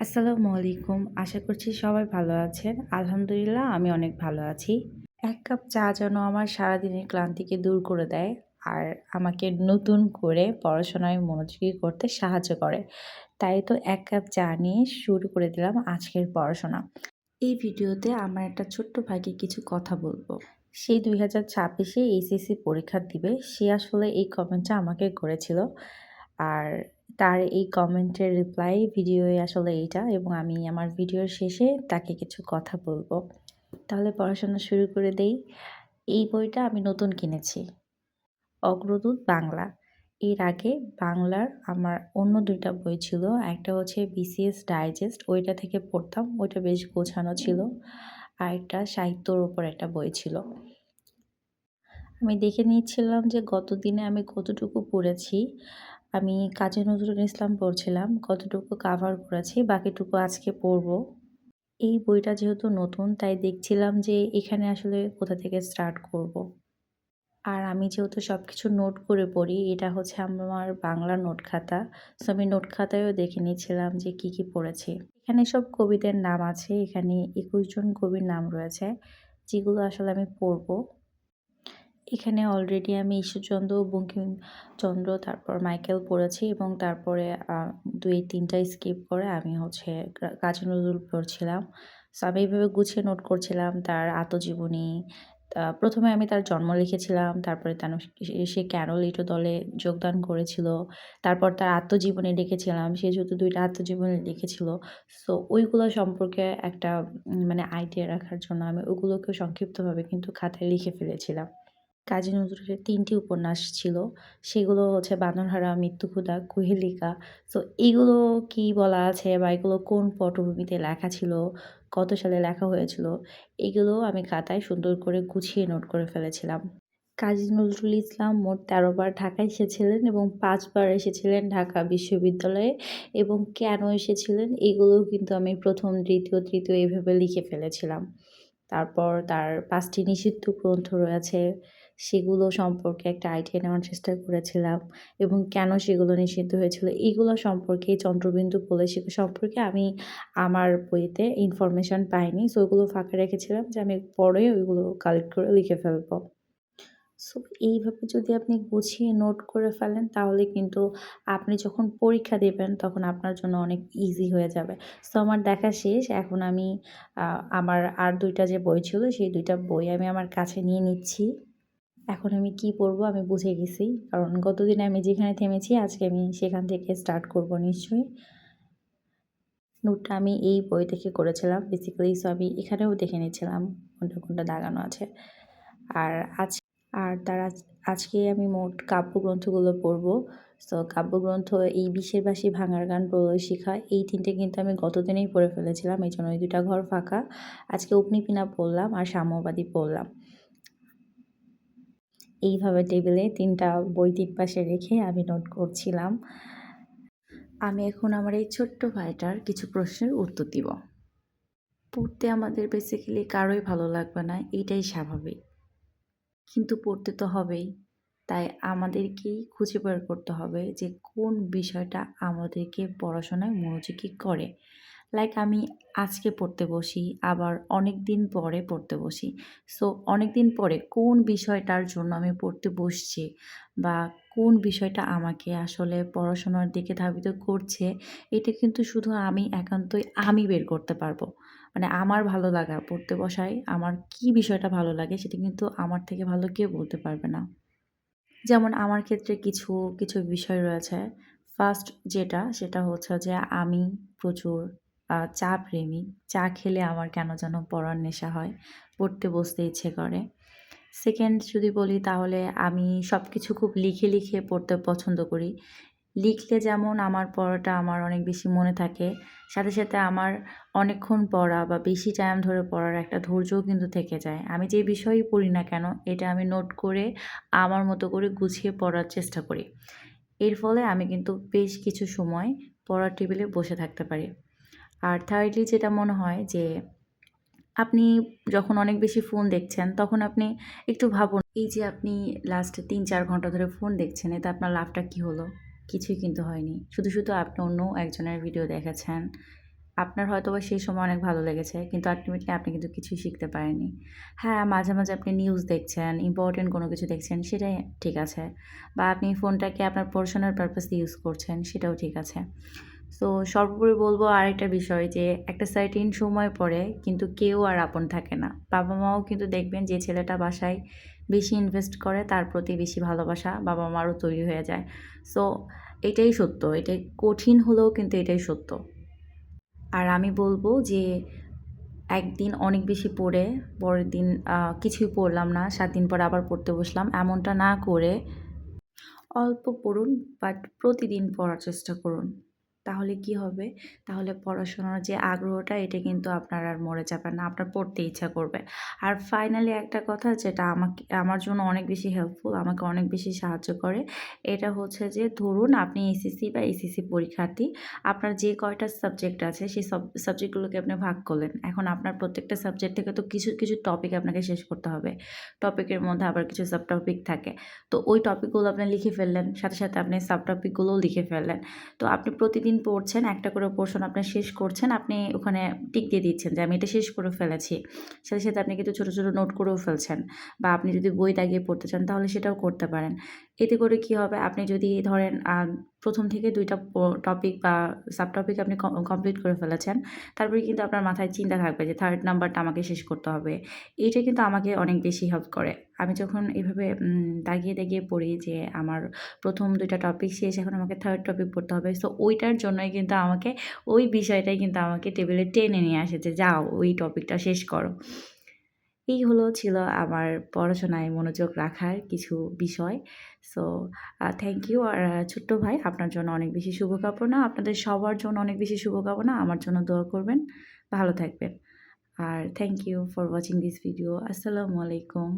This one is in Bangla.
আসসালামু আলাইকুম। আশা করছি সবাই ভালো আছেন। আলহামদুলিল্লাহ, আমি অনেক ভালো আছি। এক কাপ চা যেন আমার সারাদিনের ক্লান্তিকে দূর করে দেয় আর আমাকে নতুন করে পড়াশোনায় মনোযোগী করতে সাহায্য করে। তাই তো এক কাপ চা নিয়ে শুরু করে দিলাম আজকের পড়াশোনা। এই ভিডিওতে আমার একটা ছোট্ট ভাইকে কিছু কথা বলব। সেই দুই হাজার ছাব্বিশে এইচএসসি পরীক্ষা দিবে। সে আসলে এই কমেন্টটা আমাকে করেছিল। আর তার এই কমেন্টের রিপ্লাই ভিডিওয়ে আসলে এইটা এবং আমি আমার ভিডিওর শেষে তাকে কিছু কথা বলব। তাহলে পড়াশোনা শুরু করে দেই। এই বইটা আমি নতুন কিনেছি। অগ্রদূত বাংলা। এর আগে বাংলার আমার অন্য দুইটা বই ছিল। একটা হচ্ছে বিসিএস ডাইজেস্ট ওইটা থেকে পড়তাম। ওইটা বেশ গোছানো ছিল। আর একটা সাহিত্যর ওপর একটা বই ছিল। আমি দেখে নিচ্ছিলাম যে গত দিনে আমি কতটুকু পড়েছি। আমি কাজী নজরুল ইসলাম পড়ছিলাম, কতটুকু কাভার করেছি, বাকিটুকু আজকে পড়ব। এই বইটা যেহেতু নতুন, তাই দেখছিলাম যে এখানে আসলে কোথা থেকে স্টার্ট করব। আর আমি যেহেতু সব কিছু নোট করে পড়ি, এটা হচ্ছে আমার বাংলা নোট খাতা। সো আমি নোট খাতায়ও দেখে নিয়েছিলাম যে কি কি পড়েছি। এখানে সব কবিদের নাম আছে, এখানে একুশ জন কবির নাম রয়েছে, যেগুলো আসলে আমি পড়ব। এখানে অলরেডি আমি ঈশ্বরচন্দ্র, বঙ্কিমচন্দ্র, তারপর মাইকেল পড়েছি এবং তারপরে দুই, তিনটা স্কিপ করে আমি হচ্ছে কাজী নজরুল পড়ছিলাম। সো আমি এইভাবে গুছিয়ে নোট করছিলাম তার আত্মজীবনী। প্রথমে আমি তার জন্ম লিখেছিলাম, তারপরে তার সে কেন লিটো দলে যোগদান করেছিল, তারপর তার আত্মজীবনী লিখেছিলাম, সে যেহেতু দুইটা আত্মজীবনী লিখেছিল। সো ওইগুলো সম্পর্কে একটা মানে আইডিয়া রাখার জন্য আমি ওগুলোকে সংক্ষিপ্তভাবে কিন্তু খাতায় লিখে ফেলেছিলাম। কাজী নজরুলের তিনটি উপন্যাস ছিল। সেগুলো হচ্ছে বাঁধনহারা মৃত্যুক্ষুদা কুহেলিকা। তো এগুলো কি বলা আছে বা এগুলো কোন পটভূমিতে লেখা ছিল, কত সালে লেখা হয়েছিল, এগুলো আমি খাতায় সুন্দর করে গুছিয়ে নোট করে ফেলেছিলাম। কাজী নজরুল ইসলাম মোট তেরোবার ঢাকা এসেছিলেন এবং পাঁচবার এসেছিলেন ঢাকা বিশ্ববিদ্যালয়ে এবং কেন এসেছিলেন, এগুলোও কিন্তু আমি প্রথম, দ্বিতীয়, তৃতীয় এভাবে লিখে ফেলেছিলাম। তারপর তার পাঁচটি নিষিদ্ধ গ্রন্থ রয়েছে। সেগুলো সম্পর্কে একটা আইডিয়া নেওয়ার চেষ্টা করেছিলাম এবং কেন সেগুলো নিষিদ্ধ হয়েছিল এইগুলো সম্পর্কে চন্দ্রবিন্দু বলে সেগুলো সম্পর্কে আমি আমার বইতে ইনফরমেশান পাইনি। সো ওগুলো ফাঁকা রেখেছিলাম যে আমি পরে ওইগুলো কালেক্ট করে লিখে ফেলব। সো এইভাবে যদি আপনি গুছিয়ে নোট করে ফেলেন তাহলে কিন্তু আপনি যখন পরীক্ষা দেবেন তখন আপনার জন্য অনেক ইজি হয়ে যাবে। সো আমার দেখা শেষ। এখন আমি আমার আর দুইটা যে বই ছিল সেই দুইটা বই আমি আমার কাছে নিয়ে নিচ্ছি। এখন আমি কি পড়ব আমি বুঝে গেছি। কারণ গতদিন আমি যেখানে থেমেছি, আজকে আমি সেখান থেকে স্টার্ট করব নিশ্চয়ই। নোটটা আমি এই বই থেকে করেছিলাম বেসিক্যালি সো আমি এখানেও দেখে নিয়েছিলাম কোনটা কোনটা দাগানো আছে। আর আজ, আর তার আজকে আমি মোট কাব্যগ্রন্থগুলো পড়ব। সো কাব্যগ্রন্থ এই বিশের বাসী ভাঙার গান প্রলয় শিখা, এই তিনটে কিন্তু আমি গতদিনেই পড়ে ফেলেছিলাম, এই জন্য ওই দুটা ঘর ফাঁকা। আজকে অগ্নিপিনা পড়লাম আর সাম্যবাদী পড়লাম। এইভাবে টেবিলে তিনটা বই তিন পাশে রেখে আমি নোট করছিলাম। আমি এখন আমার এই ছোট্ট ভাইটার কিছু প্রশ্নের উত্তর দিব। পড়তে আমাদের বেসিক্যালি কারোই ভালো লাগবে না, এটাই স্বাভাবিক। কিন্তু পড়তে তো হবেই। তাই আমাদেরকেই খুঁজে বের করতে হবে যে কোন বিষয়টা আমাদেরকে পড়াশোনায় মনোযোগী করে। লাইক আমি আজকে পড়তে বসি, আবার অনেক দিন পরে পড়তে বসি। সো অনেক দিন পরে কোন বিষয়টার জন্য আমি পড়তে বসছি বা কোন বিষয়টা আমাকে আসলে পড়াশোনার দিকে ধাবিত করছে, এটা কিন্তু শুধু আমি একান্তই আমি বের করতে পারব। মানে আমার ভালো লাগা পড়তে বসায়, আমার কি বিষয়টা ভালো লাগে সেটা কিন্তু আমার থেকে ভালো কেউ বলতে পারবে না। যেমন আমার ক্ষেত্রে কিছু কিছু বিষয় রয়েছে। ফার্স্ট যেটা, সেটা হচ্ছে যে আমি প্রচুর চা প্রেমী। চা খেলে আমার কেন যেন পড়ার নেশা হয়, পড়তে বসতে ইচ্ছে করে। সেকেন্ড যদি বলি তাহলে আমি সব কিছু খুব লিখে লিখে পড়তে পছন্দ করি। লিখলে যেমন আমার পড়াটা আমার অনেক বেশি মনে থাকে, সাথে সাথে আমার অনেকক্ষণ পড়া বা বেশি টাইম ধরে পড়ার একটা ধৈর্যও কিন্তু থেকে যায়। আমি যে বিষয়ই পড়ি না কেন, এটা আমি নোট করে, আমার মতো করে গুছিয়ে পড়ার চেষ্টা করি। এর ফলে আমি কিন্তু বেশ কিছু সময় পড়ার টেবিলে বসে থাকতে পারি। আর থার্ডলি যেটা মনে হয় যে আপনি যখন অনেক বেশি ফোন দেখছেন, তখন আপনি একটু ভাবুন, এই যে আপনি লাস্টে তিন চার ঘণ্টা ধরে ফোন দেখছেন, এতে আপনার লাভটা কী হলো? কিছুই কিন্তু হয়নি। শুধু শুধু আপনি অন্য একজনের ভিডিও দেখেছেন। আপনার হয়তোবা সেই সময় অনেক ভালো লেগেছে, কিন্তু আল্টিমেটলি আপনি কিন্তু কিছুই শিখতে পারেননি। হ্যাঁ মাঝে মাঝে আপনি নিউজ দেখছেন ইম্পর্টেন্ট কোনো কিছু দেখছেন, সেটাই ঠিক আছে। বা আপনি ফোনটাকে আপনার পড়াশোনার পারপাসে ইউজ করছেন, সেটাও ঠিক আছে। তো সর্বোপরি বলব আরেকটা বিষয় যে, একটা সার্টিন সময় পরে কিন্তু কেউ আর আপন থাকে না। বাবা মাও কিন্তু দেখবেন যে, ছেলেটা বাসায় বেশি ইনভেস্ট করে, তার প্রতি বেশি ভালোবাসা বাবা মারও তৈরি হয়ে যায়। সো এটাই সত্য এটাই কঠিন হলেও কিন্তু এটাই সত্য। আর আমি বলব যে, একদিন অনেক বেশি পড়ে, পরের দিন কিছুই পড়লাম না, সাত দিন পর আবার পড়তে বসলাম, এমনটা না করে অল্প পড়ুন বাট প্রতিদিন পড়ার চেষ্টা করুন। তাহলে কি হবে? তাহলে পড়াশোনার যে আগ্রহটা, এটা কিন্তু আপনার আর মরে যাবে না, আপনার পড়তে ইচ্ছা করবে। আর ফাইনালি একটা কথা যেটা আমাকে, আমার জন্য অনেক বেশি হেল্পফুল আমাকে অনেক বেশি সাহায্য করে, এটা হচ্ছে যে ধরুন আপনি এসএসসি বা এসএসসি পরীক্ষার্থী, আপনার যে কয়টা সাবজেক্ট আছে, সেই সব সাবজেক্টগুলোকে আপনি ভাগ করলেন। এখন আপনার প্রত্যেকটা সাবজেক্ট থেকে তো কিছু কিছু টপিক আপনাকে শেষ করতে হবে। টপিকের মধ্যে আবার কিছু সাব টপিক থাকে। তো ওই টপিকগুলো আপনি লিখে ফেললেন, সাথে সাথে আপনি সাব টপিকগুলোও লিখে ফেললেন। তো আপনি প্রতিদিন পড়ছেন, একটা করে পোর্শন আপনি শেষ করছেন, আপনি ওখানে টিক দিয়ে দিচ্ছেন যে আমি এটা শেষ করে ফেলেছি। সাথে সাথে আপনি কিন্তু ছোটো ছোটো নোট করেও ফেলছেন বা আপনি যদি বই দাগিয়ে পড়তে চান তাহলে সেটাও করতে পারেন। এতে করে কি হবে? আপনি যদি ধরেন প্রথম থেকে দুইটা টপিক বা সাব টপিক আপনি কমপ্লিট করে ফেলেছেন, তারপরে কিন্তু আপনার মাথায় চিন্তা থাকবে যে থার্ড নাম্বারটা আমাকে শেষ করতে হবে। এইটা কিন্তু আমাকে অনেক বেশি হেল্প করে। আমি যখন এইভাবে উম, দাগিয়ে দাগিয়ে পড়ি যে আমার প্রথম দুইটা টপিক শেষ এখন আমাকে থার্ড টপিক পড়তে হবে সো ওইটার জন্যই কিন্তু আমাকে ওই বিষয়টাই কিন্তু আমাকে টেবিলে টেনে নিয়ে আসে যে যাও ওই টপিকটা শেষ করো। এই হলো ছিল আমার পড়াশোনায় মনোযোগ রাখার কিছু বিষয়। সো থ্যাংক ইউ আর ছোট্ট ভাই আপনার জন্য অনেক বেশি শুভকামনা আপনাদের সবার জন্য অনেক বেশি শুভকামনা আমার জন্য দোয়া করবেন। ভালো থাকবেন। আর thank you for watching this video আসসালামু আলাইকুম।